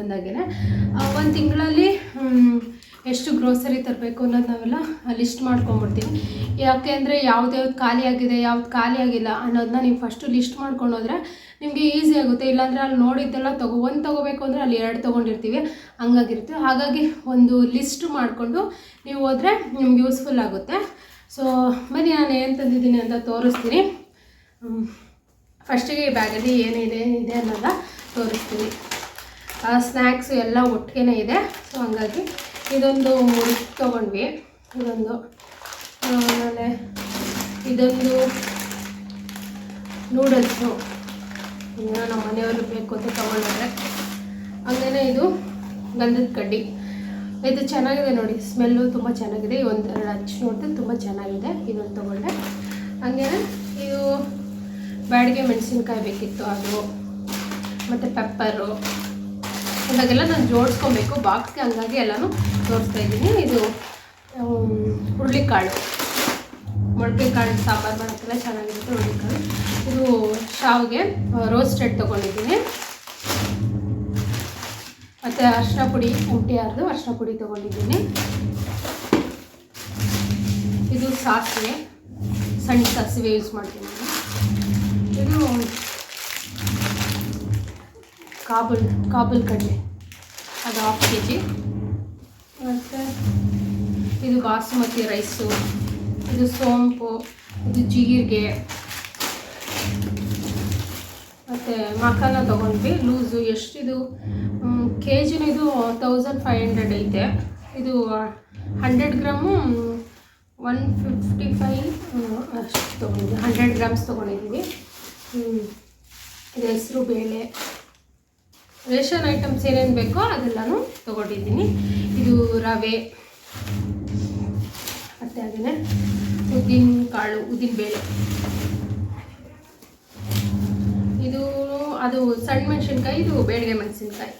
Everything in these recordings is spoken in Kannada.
ಒಂದೊಂದಾಗೇ ಒಂದು ತಿಂಗಳಲ್ಲಿ ಎಷ್ಟು ಗ್ರೋಸರಿ ತರಬೇಕು ಅನ್ನೋದು ನಾವೆಲ್ಲ ಲಿಸ್ಟ್ ಮಾಡ್ಕೊಂಬಿಡ್ತೀವಿ ಯಾಕೆ ಅಂದರೆ ಯಾವ್ದು ಯಾವ್ದು ಖಾಲಿ ಆಗಿದೆ, ಯಾವ್ದು ಖಾಲಿ ಆಗಿಲ್ಲ ಅನ್ನೋದನ್ನ ನೀವು ಫಸ್ಟು ಲಿಸ್ಟ್ ಮಾಡ್ಕೊಂಡು ಹೋದರೆ ನಿಮಗೆ ಈಸಿ ಆಗುತ್ತೆ. ಇಲ್ಲಾಂದರೆ ಅಲ್ಲಿ ನೋಡಿದ್ದೆಲ್ಲ ತಗೋ, ಒಂದು ತೊಗೋಬೇಕು ಅಂದರೆ ಅಲ್ಲಿ ಎರಡು ತೊಗೊಂಡಿರ್ತೀವಿ. ಹಂಗಾಗಿರುತ್ತೆ. ಹಾಗಾಗಿ ಒಂದು ಲಿಸ್ಟ್ ಮಾಡಿಕೊಂಡು ನೀವು ಹೋದರೆ ನಿಮ್ಗೆ ಯೂಸ್ಫುಲ್ ಆಗುತ್ತೆ. ಸೊ ಬನ್ನಿ ನಾನು ಏನು ತಂದಿದ್ದೀನಿ ಅಂತ ತೋರಿಸ್ತೀನಿ. ಫಸ್ಟಿಗೆ ಈ ಬ್ಯಾಗಲ್ಲಿ ಏನಿದೆ, ಇದೆ ಅನ್ನೋದ ತೋರಿಸ್ತೀನಿ. ಸ್ನ್ಯಾಕ್ಸು ಎಲ್ಲ ಒಟ್ಟಿಗೆ ಇದೆ. ಸೊ ಹಂಗಾಗಿ ಇದೊಂದು ಮುರುಕ್ ತೊಗೊಂಡ್ವಿ. ಇದೊಂದು ಆಮೇಲೆ ಇದೊಂದು ನೂಡಲ್ಸು ಇನ್ನು ನಮ್ಮ ಮನೆಯವರು ಬೇಕು ಅಂತ ತೊಗೊಂಡ್ರೆ ಹಂಗೇನೆ ಇದು ಗಂಧದ ಕಡ್ಡಿ. ಇದು ಚೆನ್ನಾಗಿದೆ ನೋಡಿ. ಸ್ಮೆಲ್ಲು ತುಂಬ ಚೆನ್ನಾಗಿದೆ. ಒಂದು ಎರಡು ಹಚ್ಚಿ ನೋಡಿದ್ರೆ ತುಂಬ ಚೆನ್ನಾಗಿದೆ. ಇದೊಂದು ತೊಗೊಂಡೆ. ಹಂಗೇ ಇದು ಬ್ಯಾಡಿಗೆ ಮೆಣಸಿನ್ಕಾಯಿ ಬೇಕಿತ್ತು ಅದು. ಮತ್ತು ಪೆಪ್ಪರು ಇವಾಗೆಲ್ಲ ನಾನು ಜೋಡಿಸ್ಕೊಬೇಕು. ಬಾಕ್ಸ್ಗೆ ಹಂಗಾಗಿ ಎಲ್ಲನೂ ಜೋಡಿಸ್ತಾ ಇದ್ದೀನಿ. ಇದು ಹುರುಳಿಕಾಳು. ಕಾಳು ಸಾಂಬಾರು ಮಾಡೋಕ್ಕೆಲ್ಲ ಚೆನ್ನಾಗಿರುತ್ತೆ ಹುರುಳಿಕಾಳು. ಇದು ಶಾವಿಗೆ ರೋಸ್ಟೆಡ್ ತೊಗೊಂಡಿದ್ದೀನಿ. ಮತ್ತು ಅರಿಶಿನ ಪುಡಿ, ಉಂಟಿ ಟಿ ಅರ್ಶಿನ ಪುಡಿ ತೊಗೊಂಡಿದ್ದೀನಿ. ಇದು ಸಾಸಿವೆ. ಸಣ್ಣ ಸಾಸಿವೆ ಯೂಸ್ ಮಾಡ್ತೀನಿ ಇದು ಕಾಬುಲ್ ಕಾಬುಲ್ ಕಡಲೆ. ಅದು ಹಾಫ್ ಕೆ ಜಿ ಮತ್ತು ಇದು ಬಾಸುಮತಿ ರೈಸು ಇದು ಸೋಂಪು, ಇದು ಜೀರಿಗೆ. ಮತ್ತು ಮಖಾನ ತೊಗೊಂಡ್ವಿ. ಲೂಸು ಎಷ್ಟಿದು ಕೆ ಜಿನ ಇದು ತೌಸಂಡ್ ಫೈವ್ ಹಂಡ್ರೆಡ್ ಐತೆ. ಇದು hundred gram one fifty five ಅಷ್ಟು ತೊಗೊಂಡಿದ್ವಿ. ಹಂಡ್ರೆಡ್ ಗ್ರಾಮ್ಸ್ ತೊಗೊಂಡಿದ್ದೀವಿ ಇದು ಹೆಸರು ಬೇಳೆ. ರೇಷನ್ ಐಟಮ್ಸ್ ಏನೇನು ಬೇಕೋ ಅದೆಲ್ಲನೂ ತೊಗೊಂಡಿದ್ದೀನಿ. ಇದು ರವೆ, ಮತ್ತು ಅದನ್ನೇ ಉದ್ದಿನ ಕಾಳು ಉದ್ದಿನ ಬೇಳೆ ಇದು ಅದು ಸಣ್ಣ ಮೆಣಸಿನ್ಕಾಯಿ, ಇದು ಬೇಡಿಗೆ ಮೆಣಸಿನ್ಕಾಯಿ.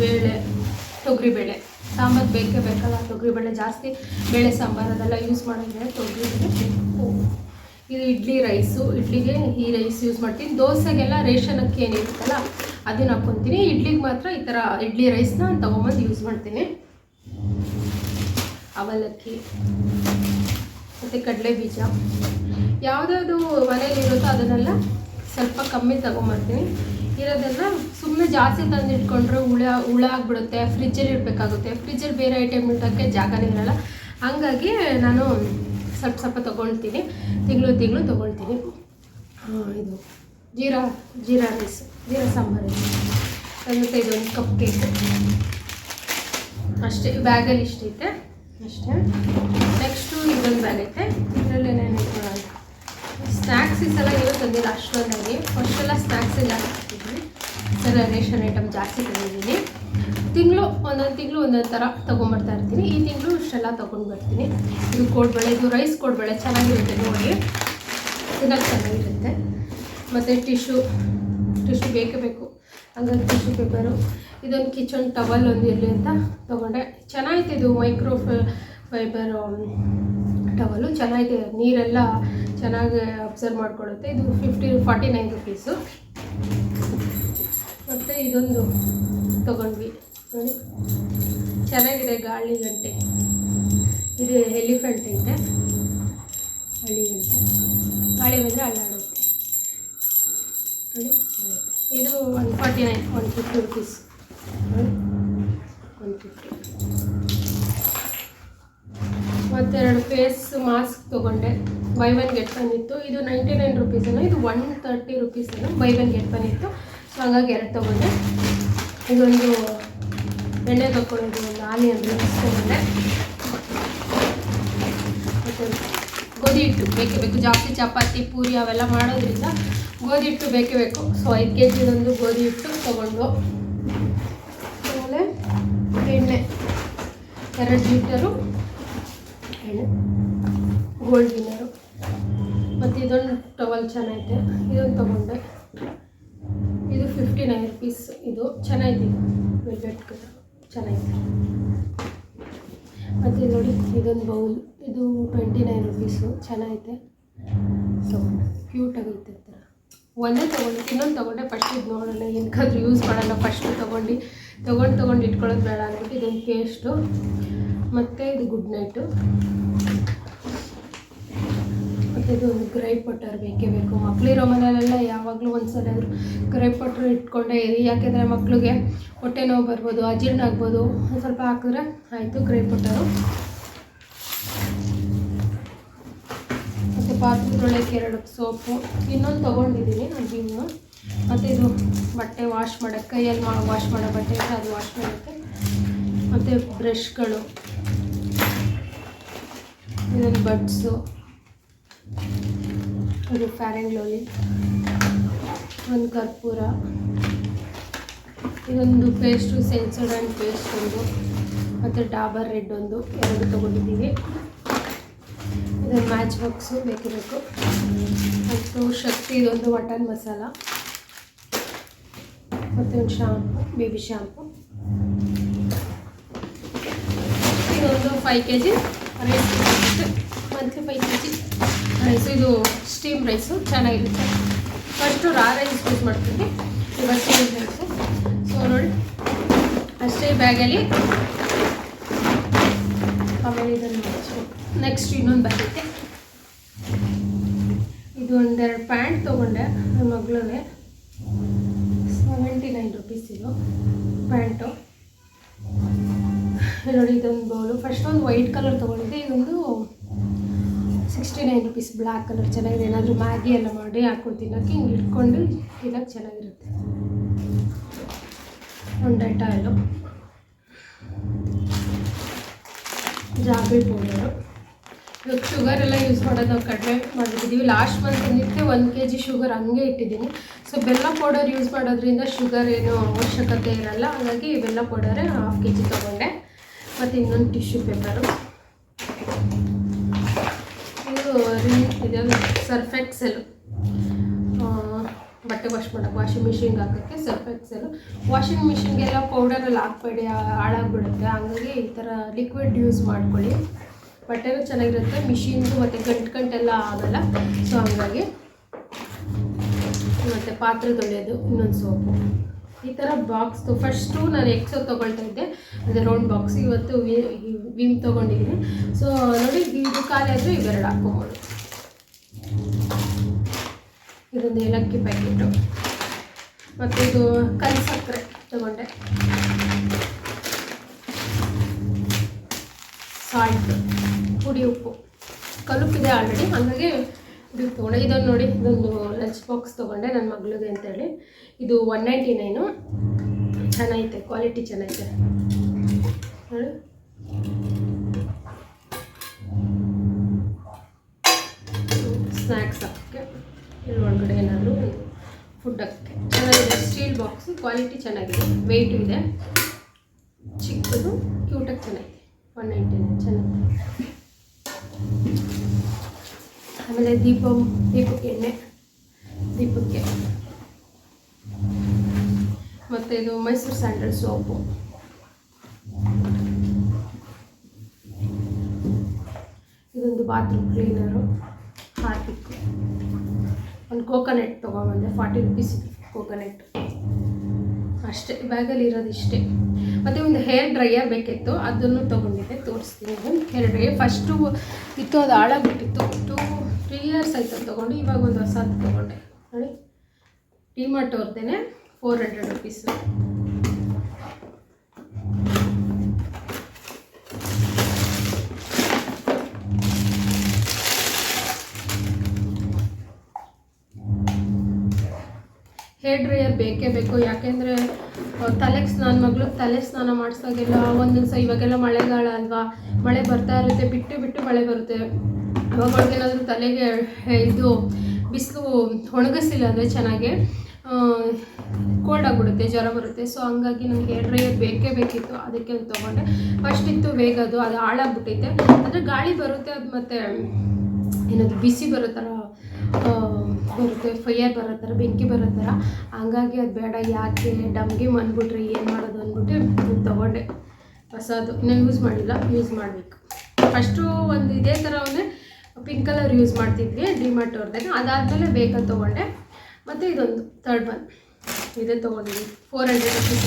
ಬೇಳೆ, ತೊಗರಿಬೇಳೆ. ಸಾಂಬಾರು ಬೇಕೇ ಬೇಕಲ್ಲ, ತೊಗರಿಬೇಳೆ ಜಾಸ್ತಿ. ಬೇಳೆ ಸಾಂಬಾರು ಅದೆಲ್ಲ ಯೂಸ್ ಮಾಡಿದ್ರೆ ತೊಗರಿಬೇಳೆ ಬೇಕು. ಇದು ಇಡ್ಲಿ ರೈಸು, ಇಡ್ಲಿಗೆ ಈ ರೈಸ್ ಯೂಸ್ ಮಾಡ್ತೀನಿ. ದೋಸೆಗೆಲ್ಲ ರೇಷನ್ ಅಕ್ಕಿ ಏನಿರುತ್ತಲ್ಲ, ಅದನ್ನ ಹಾಕ್ಕೊತೀನಿ. ಇಡ್ಲಿಗೆ ಮಾತ್ರ ಈ ಥರ ಇಡ್ಲಿ ರೈಸ್ನ ತೊಗೊಂಬಂದು ಯೂಸ್ ಮಾಡ್ತೀನಿ. ಅವಲಕ್ಕಿ, ಮತ್ತು ಕಡಲೆ ಬೀಜ. ಯಾವುದ್ಯಾವುದು ಮನೇಲಿ ಇರುತ್ತೋ ಅದನ್ನೆಲ್ಲ ಸ್ವಲ್ಪ ಕಮ್ಮಿ ತೊಗೊಂಬರ್ತೀನಿ. ಇರೋದೆಲ್ಲ ಸುಮ್ಮನೆ ಜಾಸ್ತಿ ತಂದು ಇಟ್ಕೊಂಡ್ರೆ ಹುಳ ಹುಳ ಆಗಿಬಿಡುತ್ತೆ ಫ್ರಿಜ್ಜಲ್ಲಿ ಇಡಬೇಕಾಗುತ್ತೆ. ಫ್ರಿಜ್ಜಲ್ಲಿ ಬೇರೆ ಐಟಮ್ ಇಡೋಕ್ಕೆ ಜಾಗನೇ ಇರಲ್ಲ. ಹಂಗಾಗಿ ನಾನು ಸ್ವಲ್ಪ ಸ್ವಲ್ಪ ತೊಗೊಳ್ತೀನಿ. ತಿಂಗಳು ತಿಂಗಳು ತೊಗೊಳ್ತೀನಿ. ಇದು ಜೀರಾ ಜೀರಾ ರೈಸ್, ಜೀರಾ ಸಾಂಬಾರು ಮತ್ತು ಇದೊಂದು ಕಪ್ ಕೇಕು ಅಷ್ಟೇ ಬ್ಯಾಗಲ್ಲಿ ಇಷ್ಟೈತೆ. ಅಷ್ಟೇ. ನೆಕ್ಸ್ಟು ಇದೊಂದು ಬ್ಯಾಗ್ ಐತೆ. ಇದರಲ್ಲಿ ಏನೇನು ಸ್ನ್ಯಾಕ್ಸ್ ಈ ಸಲ ಏನೂ ತಂದಿಲ್ಲ, ಅಷ್ಟೊಂದಾಗಿ. ಫಸ್ಟೆಲ್ಲ ಸ್ನ್ಯಾಕ್ಸ್ ಎಲ್ಲ ಹಾಕ್ತಿದ್ವಿ ಸಲ ರೇಷನ್ ಐಟಮ್ ಜಾಸ್ತಿ ತಂದಿದ್ದೀನಿ. ತಿಂಗಳು, ಒಂದೊಂದು ತಿಂಗಳು ಒಂದೊಂದು ಥರ ತೊಗೊಂಬರ್ತಾ ಇರ್ತೀನಿ. ಈ ತಿಂಗಳು ಇಷ್ಟೆಲ್ಲ ತೊಗೊಂಡು ಬರ್ತೀನಿ ಇದು ಕೋಡ್ಬಳೆ ಇದು ರೈಸ್ ಕೋಡ್ಬಳೆ ಚೆನ್ನಾಗಿರುತ್ತೆ ನೋಡಿ. ತಿನ್ನೋಕ್ಕೆ ಚೆನ್ನಾಗಿರುತ್ತೆ. ಮತ್ತು ಟಿಶ್ಯೂ ಟಿಶ್ಯೂ ಬೇಕೇ ಬೇಕು. ಹಂಗಾಗಿ ಟಿಶ್ಯೂ ಪೇಪರು. ಇದೊಂದು ಕಿಚನ್ ಟವಲ್ ಒಂದು ಇರಲಿ ಅಂತ ತೊಗೊಂಡೆ. ಚೆನ್ನಾಗಿದೆ ಇದು ಮೈಕ್ರೋ ಫೈಬರ್ ಟವಲು. ಚೆನ್ನಾಗಿದೆ ನೀರೆಲ್ಲ ಚೆನ್ನಾಗಿ ಅಬ್ಸರ್ವ್ ಮಾಡಿಕೊಳ್ಳುತ್ತೆ. ಇದು ಫಿಫ್ಟಿ, ಫಾರ್ಟಿ ನೈನ್ ರುಪೀಸು. ಮತ್ತು ಇದೊಂದು ತೊಗೊಂಡ್ವಿ. ನೋಡಿ ಚೆನ್ನಾಗಿದೆ ಗಾಳಿ ಗಂಟೆ. ಇದು ಎಲಿಫೆಂಟ್ ಐತೆ. ಹಳ್ಳಿ ಗಂಟೆ. ಗಾಳಿ ಬಂದರೆ ಅಲ್ಲಾಡುತ್ತೆ. ನೋಡಿ ಇದು one forty nine one fifty rupees one fifty ಮತ್ತೆರಡು ಫೇಸ್ ಮಾಸ್ಕ್ ತೊಗೊಂಡೆ. ಬೈ ಒನ್ ಗೆಟ್ ಒನ್ ಇತ್ತು. ಇದು ನೈಂಟಿ ನೈನ್ ರುಪೀಸೇನೋ ಇದು ಒನ್ ತರ್ಟಿ ರುಪೀಸೇನೋ ಬೈ ಒನ್ ಗೆಟ್ ಒನ್ ಇತ್ತು. ಸೊ ಹಾಗಾಗಿ ಎರಡು ತೊಗೊಂಡೆ. ಇದೊಂದು ಎಣ್ಣೆ ತಗೊಂಡು ಒಂದು ಆನಿಯನ್ ಮತ್ತು ಗೋಧಿ ಹಿಟ್ಟು ಬೇಕೇ ಬೇಕು, ಜಾಸ್ತಿ ಚಪಾತಿ, ಪೂರಿ ಅವೆಲ್ಲ ಮಾಡೋದ್ರಿಂದ ಗೋಧಿ ಹಿಟ್ಟು ಬೇಕೇ ಬೇಕು. ಸೊ ಐದು ಕೆ ಜಿದೊಂದು ಗೋಧಿ ಹಿಟ್ಟು ತೊಗೊಂಡು, ಆಮೇಲೆ ಎಣ್ಣೆ, ಎರಡು ಲೀಟರು ಎಣ್ಣೆ, ಗೋಲ್ಡ್ ವಿನ್ನರು. ಮತ್ತು ಇದೊಂದು ಟವಲ್ ಚೆನ್ನಾಗಿದೆ ಇದೊಂದು ತೊಗೊಂಡೆ. ಇದು ಫಿಫ್ಟಿ ನೈನ್ ರುಪೀಸ್ ಇದು ಚೆನ್ನಾಗಿದೆ ವೆಲ್ವೆಟ್ ಕಲರ್ ಚೆನ್ನಾಗಿದೆ ಮತ್ತು ನೋಡಿ, ಇದೊಂದು ಬೌಲ್ ಇದು ಟ್ವೆಂಟಿ ನೈನ್ ರುಪೀಸು ಚೆನ್ನಾಗೈತೆ. ಸೊ ಕ್ಯೂಟ್ ಆಗೈತೆ ಈ ಥರ ಒಂದೇ ತೊಗೊಂಡು, ಇನ್ನೊಂದು ತೊಗೊಂಡೆ ಫಸ್ಟ್ ಇದು ನೋಡೋಣ, ಏನಕ್ಕಾದ್ರೂ ಯೂಸ್ ಮಾಡೋಣ. ಫಸ್ಟ್ ತೊಗೊಂಡು ತೊಗೊಂಡು ತೊಗೊಂಡು ಇಟ್ಕೊಳ್ಳೋದು ಬೇಡ ಅಂದ್ಬಿಟ್ಟು ಇದೊಂದು ಪೇಸ್ಟು ಮತ್ತು ಇದು ಗುಡ್ ನೈಟು ಇದು ಗ್ರೈಪ್ ಬಟರ್ ಬೇಕೇ. ಬೇಕು ಮಕ್ಕಳಿರೋ ಮನೆಯಲ್ಲೆಲ್ಲ ಯಾವಾಗಲೂ ಒಂದು ಸಲ ಆದರೂ ಗ್ರೈಪ್ ಇಟ್ಕೊಂಡೇ ಇರಿ. ಯಾಕೆಂದರೆ ಮಕ್ಕಳಿಗೆ ಹೊಟ್ಟೆ ನೋವು ಬರ್ಬೋದು, ಅಜೀರ್ಣ ಆಗ್ಬೋದು. ಒಂದು ಸ್ವಲ್ಪ ಹಾಕಿದ್ರೆ ಆಯಿತು ಗ್ರೈಪ್ ಪಟ್ಟರು ಮತ್ತು ಪಾತ್ರೆ ತೊಳೆಯೋಕ್ಕೆ ಎರಡು ಸೋಪು. ಇನ್ನೊಂದು ತೊಗೊಂಡಿದ್ದೀನಿ ನಾನು ಇನ್ನು ಮತ್ತು ಇದು ಬಟ್ಟೆ ವಾಶ್ ಮಾಡೋಕ್ಕೆ, ಕೈಯಲ್ಲಿ ಮಾ ವಾಶ್ ಮಾಡೋ ಬಟ್ಟೆ ಇದ್ದರೆ ಅದು ವಾಶ್ ಮಾಡೋಕ್ಕೆ. ಮತ್ತು ಬ್ರಷ್ಗಳು. ಇದೊಂದು ಬಡ್ಸು. ಇದು ಆ್ಯಂಡ್ ಲೋಲಿ ಒಂದು ಕರ್ಪೂರ. ಇದೊಂದು ಪೇಸ್ಟು ಸೆನ್ಸೋಡೈನ್ ಪೇಸ್ಟ್ ಒಂದು. ಮತ್ತು ಡಾಬರ್ ರೆಡ್ ಒಂದು. ಎರಡು ತೊಗೊಂಡಿದ್ದೀವಿ. ಇದೊಂದು ಮ್ಯಾಚ್ ಬಾಕ್ಸು ಬೇಕಿರಬೇಕು ಬೇಕು ಮತ್ತು ಶಕ್ತಿ ಇದೊಂದು ಮಟನ್ ಮಸಾಲ. ಮತ್ತು ಒಂದು ಶಾಂಪು, ಬೇಬಿ ಶಾಂಪು. ಇದೊಂದು five K G monthly five K G rice ಇದು ಸ್ಟೀಮ್ ರೈಸು ಚೆನ್ನಾಗಿರುತ್ತೆ. ಫಸ್ಟು ರಾ ರೈಸ್ ಯೂಸ್ ಮಾಡ್ತೀನಿ ಇವಾಗ ಸ್ಟೀಮ್ ರೈಸು ಸೊ ನೋಡಿ. ಅಷ್ಟೇ ಬ್ಯಾಗಲ್ಲಿ ಆಮೇಲೆ ಇದನ್ನು ನೆಕ್ಸ್ಟ್ ಇನ್ನೊಂದು ಬ್ಯಾಗ್ ಇದು ಒಂದೆರಡು ಪ್ಯಾಂಟ್ ತೊಗೊಂಡೆ. ನನ್ನ ಮಗಳಿಗೆ ಸೆವೆಂಟಿ ನೈನ್ ರುಪೀಸ್ ಇದು ಪ್ಯಾಂಟು ನೋಡಿ, ಇದೊಂದು ಬೌಲು ಫಸ್ಟ್ ಒಂದು ವೈಟ್ ಕಲರ್ ತೊಗೊಂಡಿದ್ದೆ. ಇದೊಂದು sixty nine rupees black colour ಚೆನ್ನಾಗಿದೆ. ಏನಾದರೂ ಮ್ಯಾಗಿ ಎಲ್ಲ ಮಾಡಿ ಹಾಕೊಂಡು ತಿನ್ನೋಕ್ಕೆ ಹಿಂಗೆ ಇಟ್ಕೊಂಡು ತಿನ್ನೋಕ್ಕೆ ಚೆನ್ನಾಗಿರುತ್ತೆ. ಒಂದು ಡೆಟಾಯಿಲು ಜಾಬಿ ಪೌಡರು ಇವಾಗ ಶುಗರ್ ಎಲ್ಲ ಯೂಸ್ ಮಾಡೋದು ನಾವು ಕಡಿಮೆ ಮಾಡಿಬಿಟ್ಟಿದ್ದೀವಿ ಲಾಸ್ಟ್ ಮಂತ್ ಬಂದಿತ್ತು ಒಂದು ಕೆ ಜಿ ಶುಗರ್ ಹಂಗೆ ಇಟ್ಟಿದ್ದೀನಿ. ಸೊ ಬೆಲ್ಲ ಪೌಡರ್ ಯೂಸ್ ಮಾಡೋದ್ರಿಂದ ಶುಗರ್ ಏನು ಅವಶ್ಯಕತೆ ಇರಲ್ಲ. ಹಾಗಾಗಿ ಬೆಲ್ಲ ಪೌಡರೇ ಹಾಫ್ ಕೆ ಜಿ ತೊಗೊಂಡೆ. ಮತ್ತು ಇನ್ನೊಂದು ಟಿಶ್ಯೂ ಪೇಪರು ಇದು ಸರ್ಫ್ ಎಕ್ಸೆಲ್ ಬಟ್ಟೆ ವಾಶ್ ಮಾಡೋಕ್ಕೆ ವಾಷಿಂಗ್ ಮಿಷಿನ್ಗೆ ಹಾಕೋಕ್ಕೆ ಸರ್ಫ್ ಎಕ್ಸೆಲ್ ವಾಷಿಂಗ್ ಮಿಷಿನ್ಗೆಲ್ಲ ಪೌಡರಲ್ಲಿ ಹಾಕ್ಬೇಡಿ ಹಾಳಾಗ್ಬಿಡುತ್ತೆ. ಹಂಗಾಗಿ ಈ ಥರ ಲಿಕ್ವಿಡ್ ಯೂಸ್ ಮಾಡ್ಕೊಳ್ಳಿ. ಬಟ್ಟೆನೂ ಚೆನ್ನಾಗಿರುತ್ತೆ ಮಿಷಿನ್ದು ಮತ್ತು ಗಂಟು ಗಂಟೆಲ್ಲ ಆಗಲ್ಲ. ಸೊ ಹಂಗಾಗಿ ಮತ್ತು ಪಾತ್ರೆ ತೊಳೆಯೋದು ಇನ್ನೊಂದು ಸೋಪು ಈ ಥರ ಬಾಕ್ಸ್ದು ಫಸ್ಟು ನಾನು ಎಕ್ಸೋ ತೊಗೊಳ್ತಾ ಇದ್ದೆ. ಅದೇ ರೌಂಡ್ ಬಾಕ್ಸ್ ಇವತ್ತು ವಿಮ್ ತೊಗೊಂಡಿದ್ದೀನಿ. ಸೊ ನೋಡಿ, ಇದು ಖಾಲಿ ಆದರೆ ಇವೆರಡು ಹಾಕ್ಕೊಬೋದು. ಇದೊಂದು ಏಲಕ್ಕಿ ಪ್ಯಾಕೆಟು ಮತ್ತು ಇದು ಕಲ್ ಸಕ್ಕರೆ ತಗೊಂಡೆ. ಸಾಲ್ಟ್ ಪುಡಿ, ಉಪ್ಪು. ಕಲುಪಿದೆ ಆಲ್ರೆಡಿ ಹಾಗಾಗಿ ತೊಗೊಂಡೆ ಇದನ್ನು ನೋಡಿ, ಇದೊಂದು ಲಂಚ್ ಬಾಕ್ಸ್ ತೊಗೊಂಡೆ ನನ್ನ ಮಗಳಿಗೆ ಅಂತೇಳಿ. ಇದು ಒನ್ ನೈಂಟಿ ನೈನು ಚೆನ್ನಾಗೈತೆ ಕ್ವಾಲಿಟಿ ಚೆನ್ನಾಗೈತೆ. ನೋಡಿ. ಸ್ನ್ಯಾಕ್ಸ್ ಹಾಕೋಕ್ಕೆ. ಇಲ್ಲಿ ಒಳಗಡೆ ಏನಾದರೂ ಒಂದು ಫುಡ್ ಹಾಕೋಕ್ಕೆ. ಚೆನ್ನಾಗಿದೆ ಸ್ಟೀಲ್ ಬಾಕ್ಸು ಕ್ವಾಲಿಟಿ ಚೆನ್ನಾಗಿದೆ. ವೆಯ್ಟು ಇದೆ. ಚಿಕ್ಕದು ಕ್ಯೂಟಾಗಿ ಚೆನ್ನಾಗಿದೆ. ಒನ್ ನೈಂಟಿ ನೈನ್ ಚೆನ್ನಾಗಿದೆ. ಆಮೇಲೆ ದೀಪ, ದೀಪಕ್ಕೆ ಎಣ್ಣೆ, ದೀಪಕ್ಕೆ ಮತ್ತು ಇದು ಮೈಸೂರು ಸ್ಯಾಂಡಲ್ ಸೋಪು. ಇದೊಂದು ಬಾತ್ರೂಮ್ ಕ್ಲೀನರು ಹಾರ್ಪಿಕ್ ಒಂದು ಕೋಕೋನೆಟ್ ತೊಗೊಂಬಂದೆ ಫಾರ್ಟಿ ರುಪೀಸ್ ಕೋಕೋನೆಟ್ ಅಷ್ಟೇ ಬ್ಯಾಗಲ್ಲಿ ಇರೋದು ಇಷ್ಟೇ. ಮತ್ತು ಒಂದು ಹೇರ್ ಡ್ರೈಯರ್ ಬೇಕಿತ್ತು, ಅದನ್ನು ತೊಗೊಂಡಿದ್ದೆ, ತೋರಿಸ್ತೀನಿ ಹೇರ್ ಡ್ರೈಯರ್ ಫಸ್ಟು ಇತ್ತು, ಅದು ಹಾಳಾಗ್ಬಿಟ್ಟಿತ್ತು. ಟೂ ತ್ರೀ ಇಯರ್ಸ್ ಆಯಿತು ತೊಗೊಂಡು, ಇವಾಗ ಒಂದು ಹೊಸದು ತೊಗೊಂಡೆ. ನೋಡಿ DMart ಅವ್ರದ್ದೇನೆ four hundred rupees hair dryer ಬೇಕೇ ಬೇಕು. ಯಾಕೆಂದರೆ ತಲೆಗೆ ಸ್ನಾನ, ಮಗಳು ತಲೆ ಸ್ನಾನ ಮಾಡಿಸ್ದಾಗೆಲ್ಲ ಒಂದೊಂದು ಸಹ ಇವಾಗೆಲ್ಲ ಮಳೆಗಾಲ ಅಲ್ವಾ? ಮಳೆ ಬರ್ತಾ ಇರುತ್ತೆ, ಬಿಟ್ಟು ಬಿಟ್ಟು ಮಳೆ ಬರುತ್ತೆ. ಅವಾಗ ಅವ್ಳಿಗೇನಾದರೂ ತಲೆಗೆ ಇದು ಬಿಸಿಲು ಒಣಗಿಸಿಲ್ಲ ಅಂದರೆ ಚೆನ್ನಾಗಿ ಕೋಲ್ಡ್ ಆಗಿಬಿಡುತ್ತೆ, ಜ್ವರ ಬರುತ್ತೆ. ಸೊ ಹಂಗಾಗಿ ನನಗೆ ಹೇರ್ ಡ್ರೈಯರ್ ಬೇಕೇ ಬೇಕಿತ್ತು. ಅದಕ್ಕೆ ತೊಗೊಂಡೆ. ಫಸ್ಟ್ ಇತ್ತು, ಬೇಗ ಅದು ಅದು ಹಾಳಾಗ್ಬಿಟ್ಟೈತೆ ಅಂದರೆ ಗಾಳಿ ಬರುತ್ತೆ, ಅದು ಮತ್ತು ಏನದು ಬಿಸಿ ಬರೋ ಥರ ಬರುತ್ತೆ, ಫೈಯರ್ ಬರೋ ಥರ, ಬೆಂಕಿ ಬರೋ ಥರ, ಹಂಗಾಗಿ ಅದು ಬೇಡ, ಯಾಕೆ ಡಮ್ಗೆ ಬಂದ್ಬಿಟ್ರೆ ಏನು ಮಾಡೋದು ಅಂದ್ಬಿಟ್ಟು ತೊಗೊಂಡೆ. ಹೊಸದು. ಇನ್ನೂ ಯೂಸ್ ಮಾಡಿಲ್ಲ ಯೂಸ್ ಮಾಡಬೇಕು. ಫಸ್ಟು ಒಂದು ಇದೇ ಥರವನ್ನೇ ಪಿಂಕ್ ಕಲರ್ ಯೂಸ್ ಮಾಡ್ತಿದ್ವಿ ಡಿಮಾರ್ಟ್ ಅವ್ರದಾಗ ಅದಾದಮೇಲೆ ಬೇಕಂತ ತೊಗೊಂಡೆ. ಮತ್ತು ಇದೊಂದು ಥರ್ಡ್ ಒನ್ ಇದೇ ತೊಗೊಂಡಿದ್ವಿ. ಫೋರ್ ಹಂಡ್ರೆಡ್ ರುಪೀಸ್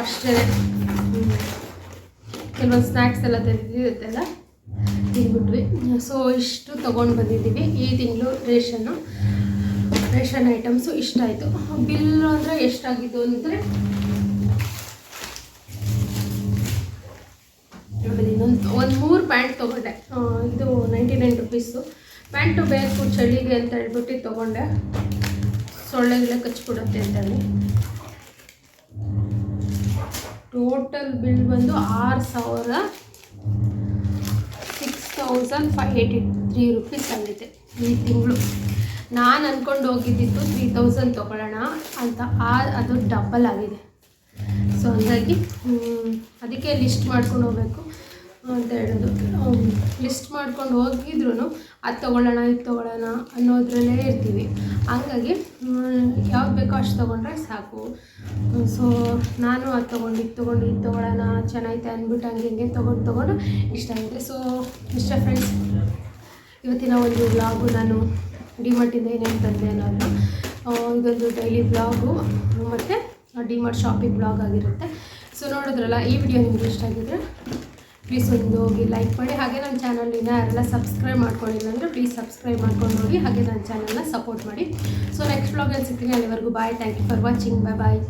ಅಷ್ಟೇ. ಕೆಲವೊಂದು ಸ್ನ್ಯಾಕ್ಸ್ ಎಲ್ಲ ತೆಗೆದಿರುತ್ತೆಲ್ಲ ತಿಂದ್ಬಿಟ್ವಿ ಸೊ ಇಷ್ಟು ತೊಗೊಂಡು ಬಂದಿದ್ದೀವಿ ಈ ತಿಂಗಳು ರೇಷನ್ನು ರೇಷನ್ ಐಟಮ್ಸು ಇಷ್ಟ ಆಯಿತು. ಬಿಲ್ ಅಂದರೆ ಎಷ್ಟಾಗಿದ್ದು ಅಂದರೆ ಇನ್ನೊಂದು ಒಂದು ಮೂರು ಪ್ಯಾಂಟ್ ತೊಗೊಂಡೆ. ಇದು ನೈಂಟಿ ನೈನ್ ರುಪೀಸು ಪ್ಯಾಂಟು ಬೇಕು, ಚಳಿಗೆ ಅಂತ ಹೇಳ್ಬಿಟ್ಟು ತೊಗೊಂಡೆ. ಸೊಳ್ಳೆಗಳೇ ಅಂತ ಅಂತೇಳಿ. ಟೋಟಲ್ ಬಿಲ್ ಬಂದು ಆರು ಸಾವಿರ six thousand five eighty three rupees ಆಗಿದೆ ಈ ತಿಂಗಳು. ನಾನು ಅಂದ್ಕೊಂಡು ಹೋಗಿದ್ದಿತ್ತು ತ್ರೀ ತೌಸಂಡ್ ತೊಗೊಳ್ಳೋಣ ಅಂತ. ಆ ಅದು ಡಬಲ್ ಆಗಿದೆ. ಸೊ ಹಂಗಾಗಿ ಅದಕ್ಕೆ ಲಿಸ್ಟ್ ಮಾಡ್ಕೊಂಡು ಹೋಗಬೇಕು ಅಂತ ಹೇಳೋದು. ಲಿಸ್ಟ್ ಮಾಡ್ಕೊಂಡು ಹೋಗಿದ್ರು ಅದು ತೊಗೊಳ್ಳೋಣ, ಇದು ತೊಗೊಳ್ಳೋಣ ಅನ್ನೋದ್ರಲ್ಲೇ ಇರ್ತೀವಿ. ಹಂಗಾಗಿ ಯಾವ್ದು ಬೇಕೋ ಅಷ್ಟು ತೊಗೊಂಡ್ರೆ ಸಾಕು. ಸೊ ನಾನು ಅದು ತೊಗೊಂಡು, ಇದು ತೊಗೊಂಡು, ಇದು ತೊಗೊಳ್ಳೋಣ, ಚೆನ್ನಾಗೈತೆ ಅಂದ್ಬಿಟ್ಟು ಹಂಗೆ ಹಿಂಗೆ ತೊಗೊಂಡು ತೊಗೊಂಡು ಇಷ್ಟ ಆಗುತ್ತೆ ಸೊ ಇಷ್ಟ ಫ್ರೆಂಡ್ಸ್ ಇವತ್ತಿನ ಒಂದು ವ್ಲಾಗು ನಾನು ಡಿಮಾರ್ಟಿಂದ ಏನೇನು ತಂದೆ ಅನ್ನೋದು ಇದೊಂದು ಡೈಲಿ ವ್ಲಾಗು ಮತ್ತು ಡಿಮಾರ್ಟ್ ಶಾಪಿಂಗ್ ಬ್ಲಾಗ್ ಆಗಿರುತ್ತೆ. ಸೊ ನೋಡಿದ್ರಲ್ಲ, ಈ ವಿಡಿಯೋ ನಿಮ್ಗೆ ಇಷ್ಟ ಆಗಿದ್ರೆ ಪ್ಲೀಸ್ ಒಂದು ಹೋಗಿ ಲೈಕ್ ಮಾಡಿ. ಹಾಗೆ ನನ್ನ ಚಾನಲಿನ ಯಾರೆಲ್ಲ ಸಬ್ಸ್ಕ್ರೈಬ್ ಮಾಡ್ಕೊಂಡಿಲ್ಲ ಅಂದರೆ ಪ್ಲೀಸ್ ಸಬ್ಸ್ಕ್ರೈಬ್ ಮಾಡ್ಕೊಂಡು ಹೋಗಿ. ಹಾಗೆ ನನ್ನ ಚಾನಲ್ನ ಸಪೋರ್ಟ್ ಮಾಡಿ. ಸೊ ನೆಕ್ಸ್ಟ್ ಬ್ಲಾಗಲ್ಲಿ ಸಿಗ್ತೀನಿ. ಅಲ್ಲಿವರೆಗೂ bye thank you for watching bye bye